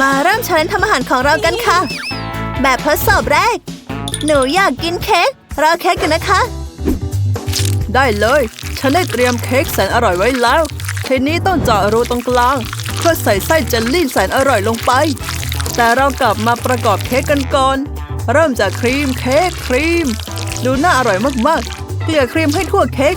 มาเริ่มเชิญทำอาหารของเรากันค่ะ แบบทดสอบแรก หนูอยากกินเค้กรอเค้กกันนะคะ ได้เลย ฉันได้เตรียมเค้กแสนอร่อยไว้แล้ว ทีนี้ต้องเจาะรูตรงกลาง เพื่อใส่ไส้เจลลี่แสนอร่อยลงไป แต่เรากลับมาประกอบเค้กกันก่อน เริ่มจากครีมเค้กครีม ดูน่าอร่อยมากๆ เกลี่ยครีมให้ทั่วเค้ก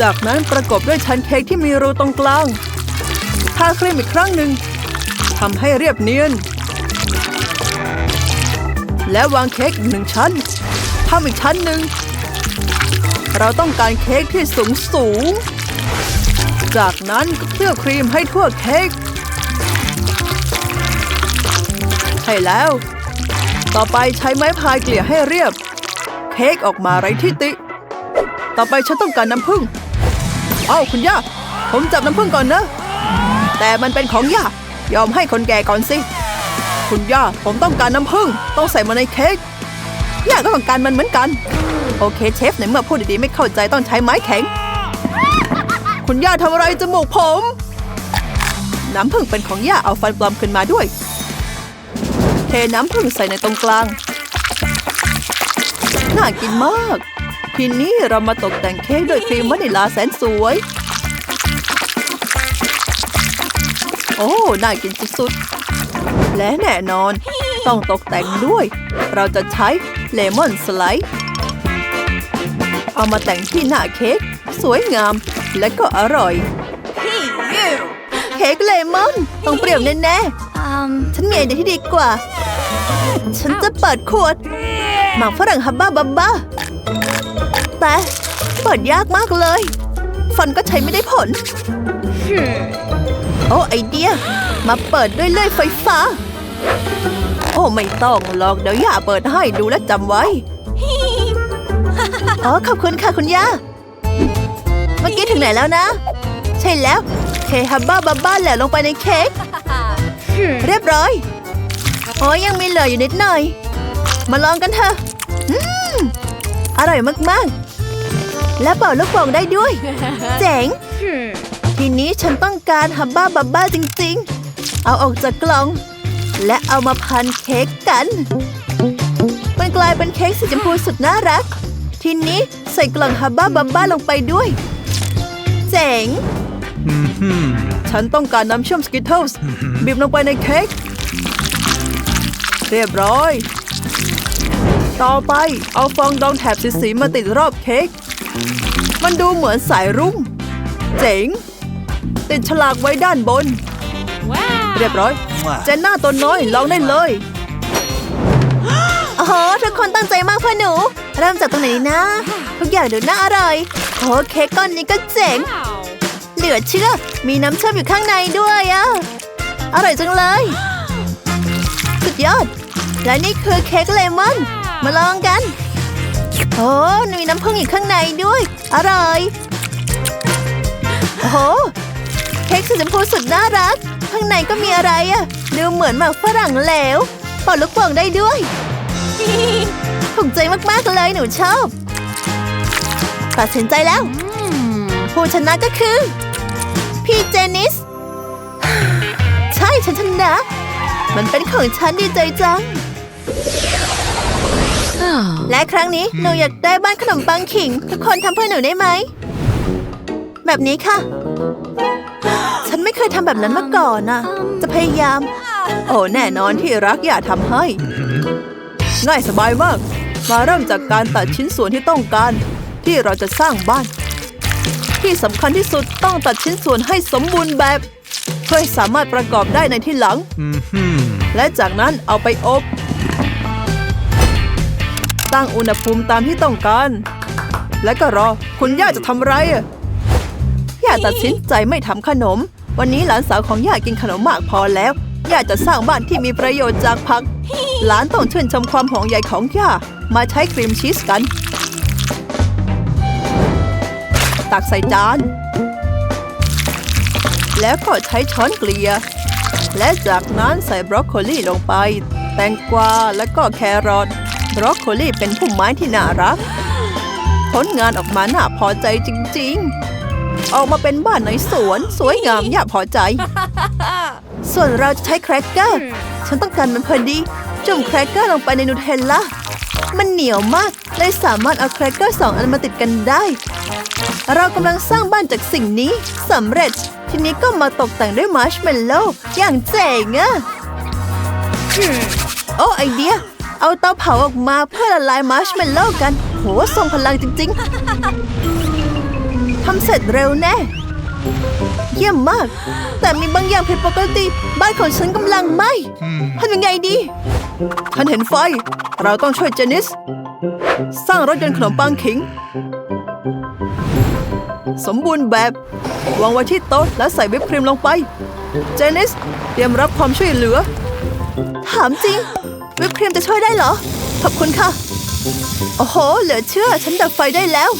จากนั้นประกอบด้วยชั้นเค้กที่มีรูตรงกลาง ทาครีมอีกครั้งหนึ่ง ทำให้เรียบเนียน และวางเค้กอีกหนึ่งชั้นทำอีกชั้นหนึ่ง เราต้องการเค้กที่สูงสูง จากนั้นก็เคลือบครีมให้ทั่วเค้กใช่แล้ว ต่อไปใช้ไม้พายเกลี่ยให้เรียบ เค้กออกมาไร้ที่ติ ต่อไปฉันต้องการน้ำผึ้ง เอ้าคุณย่า ผมจับน้ำผึ้งก่อนนะ แต่มันเป็นของย่า ยอมให้คนแก่ก่อนสิ คุณย่าผมต้องการน้ำผึ้งต้องใส่มาในเค้กย่าก็ต้องการมันเหมือนกัน โอเคเชฟในเมื่อพูดดีๆไม่เข้าใจต้องใช้ไม้แข็ง คุณย่าทำอะไรจมูกผม น้ำผึ้งเป็นของย่าเอาฟันปลอมขึ้นมาด้วย เทน้ำผึ้งใส่ในตรงกลาง น่ากินมาก ทีนี้เรามาตกแต่งเค้กด้วยครีมวานิลลาแสนสวย โอ้ น่ากินสุดๆ และแน่นอน ต้องตกแต่งด้วย เราจะใช้เลมอนสไลด์ เอามาแต่งที่หน้าเค้กสวยงามและก็อร่อย เค้กเลมอน ต้องเปรี้ยวแน่ um ๆฉันมีไอเดียที่ดีกว่า ฉันจะเปิดขวด หมากฝรั่งฮับบ้าบับบ้า แต่เปิดยากมากเลย ฟันก็ใช้ไม่ได้ผล โอ้ไอเดีย มาเปิดด้วยเลื่อยไฟฟ้า โอ้ไม่ต้องหรอกเดี๋ยวย่าเปิดให้ดูและจำไว้ อ๋อขอบคุณค่ะคุณย่า เมื่อกี้ถึงไหนแล้วนะ ใช่แล้วเทฮับบ้าบับบ้าแหละลงไปในเค้ก เรียบร้อยโอ้ยยังมีเหลืออยู่นิดหน่อย มาลองกันเถอะอืมอร่อยมาก ๆ และเป่าลูกโป่งได้ด้วย เจ๋ง ทีนี้ฉันต้องการฮับบ้าบับบ้าจริงๆ เอาออกจากกล่อง และเอามาพันเค้กกัน มันกลายเป็นเค้กสีชมพูสุดน่ารัก ทีนี้ใส่กล่องฮับบ้าบับบ้าลงไปด้วย เจ๋ง ฉันต้องการน้ำเชื่อมสกิทเทิลส์บีบลงไปในเค้กเรียบร้อย ต่อไปเอาฟองดองแถบสีๆมาติดรอบเค้ก มันดูเหมือนสายรุ้ง เจ๋ง ติดฉลากไว้ด้านบน เรียบร้อย เจนหน้าตัวน้อยลองได้เลยโอ้โหทุกคนตั้งใจมากเพื่อหนู เริ่มจากตรงไหนนะ ทุกอย่างดูน่าอร่อยโอ้เค้กก้อนนี้ก็เจ๋ง เหลือเชื่อ มีน้ำเชื่อมอยู่ข้างในด้วยอะอร่อยจังเลย สุดยอด และนี่คือเค้กเลมอน มาลองกัน โอ้มีน้ำผึ้งอยู่ข้างในด้วย อร่อย โอ้โห เค้กสีชมพูสุดน่ารัก ข้างในก็มีอะไรอะดูเหมือนหมากฝรั่งเหลวเป่าลูกโป่งได้ด้วยถูกใจมากๆเลยหนูชอบ ตัดสินใจแล้ว ผู้ชนะก็คือ พี่เจนิส ใช่ฉันชนะ มันเป็นของฉันดีใจจัง และครั้งนี้หนูอยากได้บ้านขนมปังขิง ทุกคนทำเพื่อหนูได้ไหม แบบนี้ค่ะ ฉันไม่เคยทำแบบนั้นมาก่อนน่ะจะพยายาม โอ้แน่นอนที่รักอย่าทำให้ ง่ายสบายมาก มาเริ่มจากการตัดชิ้นส่วนที่ต้องการ ที่เราจะสร้างบ้าน ที่สำคัญที่สุดต้องตัดชิ้นส่วนให้สมบูรณ์แบบเพื่อสามารถประกอบได้ในที่หลัง และจากนั้นเอาไปอบ ตั้งอุณหภูมิตามที่ต้องการ และก็รอ คุณย่าจะทำไรอะ ย่าตัดสินใจไม่ทำขนม วันนี้หลานสาวของย่ากินขนมมากพอแล้ว ย่าจะสร้างบ้านที่มีประโยชน์จากผัก หลานต้องชื่นชมความห่วงใยของย่า มาใช้ครีมชีสกัน ตักใส่จาน แล้วก็ใช้ช้อนเกลี่ย และจากนั้นใส่บรอกโคลีลงไป แตงกวา และก็แครอท บรอกโคลีเป็นพุ่มไม้ที่น่ารัก ผลงานออกมาน่าพอใจจริง ๆ ออกมาเป็นบ้านในสวน สวยงามอย่าพอใจ ส่วนเราจะใช้แครกเกอร์ ฉันต้องการมันพอดี จุ่มแครกเกอร์ลงไปในนูเทลล่ามันเหนียวมากเลยสามารถเอาแครกเกอร์สองอันมาติดกันได้ เรากำลังสร้างบ้านจากสิ่งนี้สำเร็จ ทีนี้ก็มาตกแต่งด้วยมาร์ชเมลโล่อย่างเจ๋งอะโอ้ไอเดีย เอาเตาเผาออกมาเพื่อละลายมาร์ชเมลโล่กัน โหทรงพลังจริง ๆ ทำเสร็จเร็วแน่ เยี่ยมมาก แต่มีบางอย่างผิดปกติ บ้านของฉันกำลังไหม้ทำยังไงดีฉันเห็นไฟ เราต้องช่วยเจนิส สร้างรถยนต์ขนมปังขิง สมบูรณ์แบบ วางไว้ที่โต๊ะและใส่วิปครีมลงไป เจนิส เตรียมรับความช่วยเหลือ ถามจริง วิปครีมจะช่วยได้เหรอ ขอบคุณค่ะ โอ้โห เหลือเชื่อ ฉันดับไฟได้แล้ว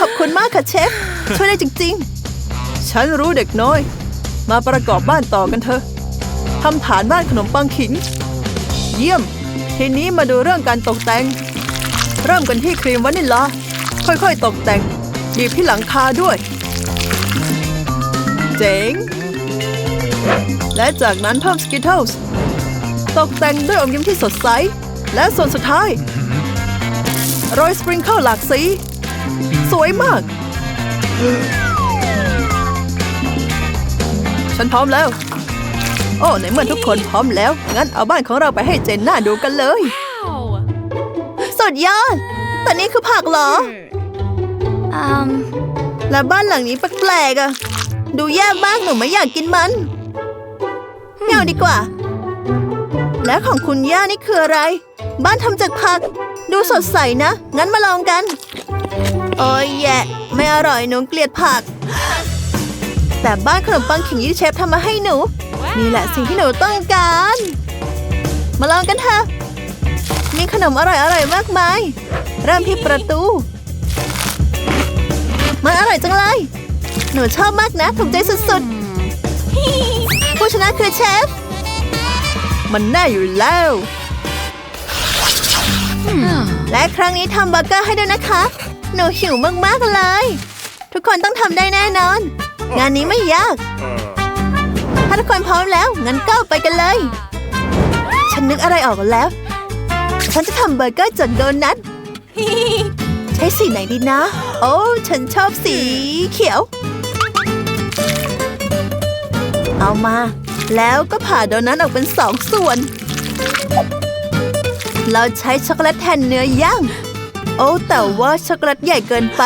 ขอบคุณมากค่ะเชฟ ช่วยได้จริง ๆ ฉันรู้เด็กน้อย มาประกอบบ้านต่อกันเถอะทำฐานบ้านขนมปังขิง เยี่ยม ทีนี้มาดูเรื่องการตกแต่ง เริ่มกันที่ครีมวานิลลา ค่อยๆ ตกแต่งบีบที่หลังคาด้วย เจ๋ง และจากนั้นเพิ่มสกิทเทิลส์ตกแต่งด้วยอมยิ้มที่สดใส และส่วนสุดท้ายโรยสปริงเกิลหลากสี สวยมาก ฉันพร้อมแล้ว โอ้ในเมื่อทุกคนพร้อมแล้ว งั้นเอาบ้านของเราไปให้เจนน่าดูกันเลย สุดยอดแต่นี่คือผักเหรอ Um, และบ้านหลังนี้แปลกๆอะดูแย่มากหนูไม่อยากกินมันไม่เอาดีกว่า และของคุณย่านี่คืออะไร บ้านทำจากผัก ดูสดใสนะ งั้นมาลองกัน โอ้ยแย่ไม่อร่อยหนูเกลียดผัก แต่บ้านขนมปังขิงที่เชฟทำมาให้หนู นี่แหละสิ่งที่หนูต้องการ มาลองกันเถอะ มีขนมอร่อยๆมากมาย เริ่มที่ประตู มันอร่อยจังเลย หนูชอบมากนะ ถูกใจสุดๆ ผู้ชนะคือเชฟ มันแน่อยู่แล้วและครั้งนี้ทำเบอร์เกอร์ให้ด้วยนะคะ หนูหิวมากๆเลย ทุกคนต้องทำได้แน่นอน งานนี้ไม่ยาก ถ้าทุกคนพร้อมแล้ว งั้นก็ไปกันเลย ฉันนึกอะไรออกแล้ว ฉันจะทำเบอร์เกอร์จากโดนัทใช้สีไหนดีนะ โอ้ฉันชอบสีเขียว เอามา แล้วก็ผ่าโดนัทออกเป็นสองส่วน เราใช้ช็อกโกแลตแทนเนื้อย่าง โอ้แต่ว่าช็อกโกแลตใหญ่เกินไป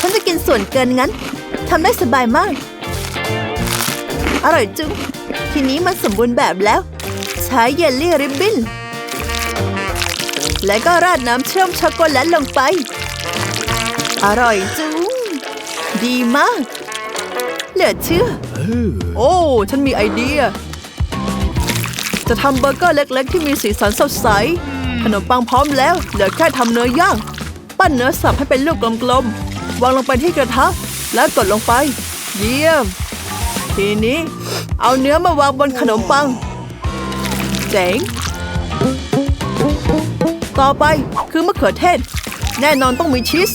ฉันจะกินส่วนเกินงั้นทำได้สบายมาก อร่อยจุงทีนี้มันสมบูรณ์แบบแล้ว ใช้เยลลี่ริบบิ้น และก็ราดน้ำเชื่อมช็อกโกแลตลงไป อร่อยจุงดีมาก เหลือเชื่อ โอ้ ฉันมีไอเดีย จะทำเบอร์เกอร์เล็กๆ ที่มีสีสันสดใส ขนมปังพร้อมแล้ว เหลือแค่ทำเนื้อย่าง ปั้นเนื้อสับให้เป็นลูกกลมๆ วางลงไปที่กระทะ แล้วกดลงไป เยี่ยม ทีนี้ เอาเนื้อมาวางบนขนมปัง เจ๋ง ต่อไปคือมะเขือเทศ แน่นอนต้องมีชีส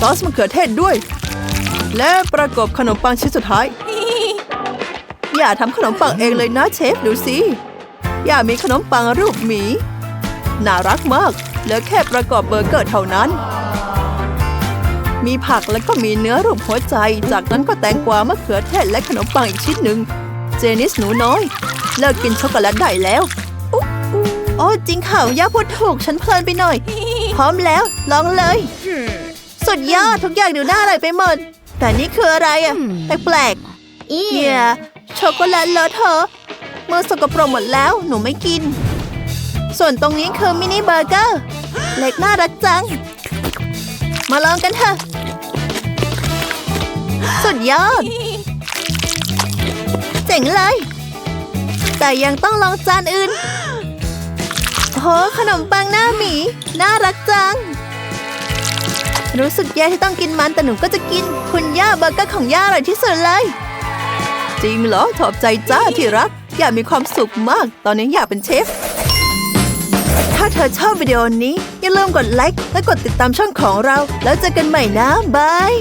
ซอสมะเขือเทศด้วย และประกบขนมปังชิ้นสุดท้าย อย่าทำขนมปังเองเลยนะเชฟดูสิ ย่ามีขนมปังรูปหมี น่ารักมาก เหลือแค่ประกอบเบอร์เกอร์เท่านั้น มีผักแล้วก็มีเนื้อรูปหัวใจ จากนั้นก็แตงกวามะเขือเทศและขนมปังอีกชิ้นหนึ่ง เจนิสหนูน้อย เลิกกินช็อกโกแลตได้แล้วโอ้จริงข่าวย่าพูดถูกฉันเพลินไปหน่อย พร้อมแล้ว ลองเลย สุดยอดทุกอย่างดูน่าอร่อยไปหมด แต่นี่คืออะไรอะแปลกๆเฮียช็อกโกแลตเลอะเทอะ มือสกปรกหมดแล้ว หนูไม่กิน ส่วนตรงนี้คือมินิเบอร์เกอร์ เล็กน่ารักจัง มาลองกันเถอะ สุดยอด เจ๋งเลย แต่ยังต้องลองจานอื่นโอ้ขนมปังหน้าหมี น่ารักจัง รู้สึกแย่ที่ต้องกินมันแต่หนูก็จะกิน คุณย่าเบอร์เกอร์ของย่าอร่อยที่สุดเลยจริงเหรอ ขอบใจจ้าที่รัก อยากมีความสุขมาก ตอนนี้อยากเป็นเชฟ ถ้าเธอชอบวิดีโอนี้ อย่าลืมกดไลค์และกดติดตามช่องของเรา แล้วเจอกันใหม่นะบาย